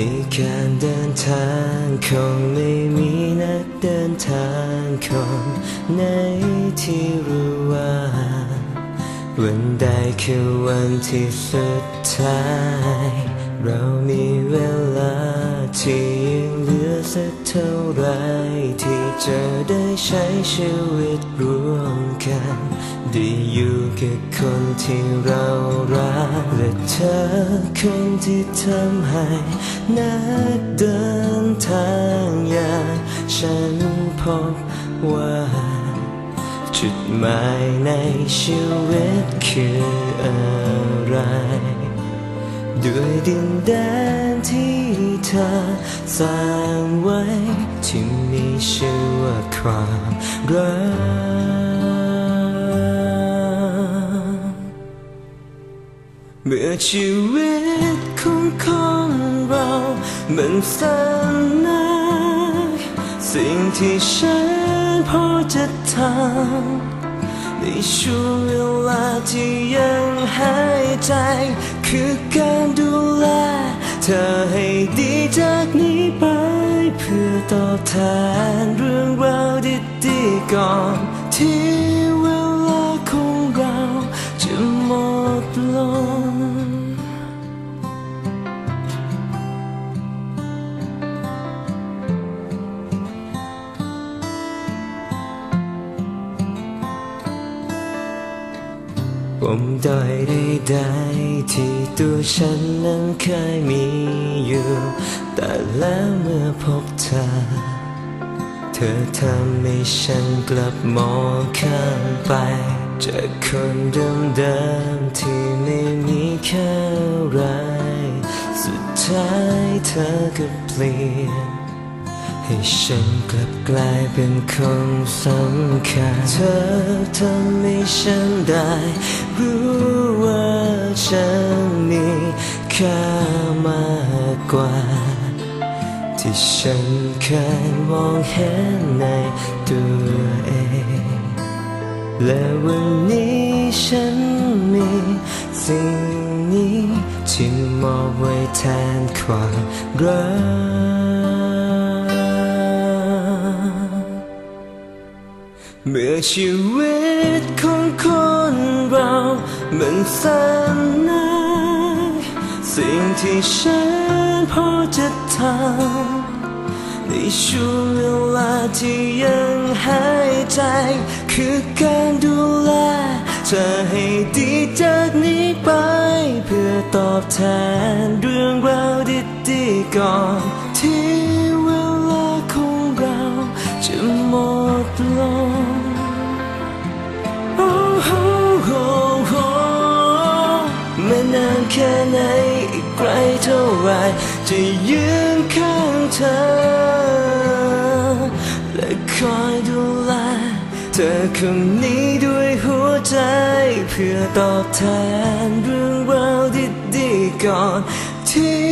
ในการเดินทางคงไม่มีนักเดินทางคนไหนที่รู้ว่า วันใดคือวันที่สุดท้าย เรามีเวลาที่ยังเหลือสักเท่าไรที่จะได้ใช้ชีวิตร่วมกันได้อยู่กับคนที่เรารักและเธอคนที่ทำให้นักเดินทางอย่างฉันพบว่าจุดหมายในชีวิตคืออะไร ด้วยดินแดนที่เธอสร้างไว้ ที่มีชื่อว่าความรักเมื่อชีวิตของคนเรามันสั้นนักสิ่งที่ฉันพอจะทำในช่วงเวลาที่ยังหายใจ คือการดูแล เธอให้ดีจากนี้ไป เพื่อตอบแทนเรื่องราวดีๆก่อน ปมด้อยใดๆที่ตัวฉันนั้นเคยมีอยู่ แต่แล้วเมื่อพบเธอ เธอทำให้ฉันกลับมองข้ามไป จากคนเดิมๆที่ไม่มีค่าอะไร สุดท้ายเธอก็เปลี่ยน ให้ฉันกลับกลายเป็นคนสำคัญ เธอทำให้ฉันได้รู้ว่าฉันมีค่ามากกว่า ที่ฉันเคยมองเห็นในตัวเอง และวันนี้ฉันมีสิ่งนี้ที่มอบไว้แทนความรัก เมื่อชีวิตของคนเรามันสั้นนักสิ่งที่ฉันพอจะทำในช่วงเวลาที่ยังหายใจ คือการดูแลเธอให้ดีจากนี้ไป เพื่อตอบแทนเรื่องราวดีๆก่อนที่เวลาของเราจะหมดลง ไม่นานแค่ไหนอีกไกลเท่าไรจะยืนข้างเธอ และคอยดูแลเธอคนนี้ด้วยหัวใจ เพื่อตอบแทนเรื่องราวดีๆก่อนที่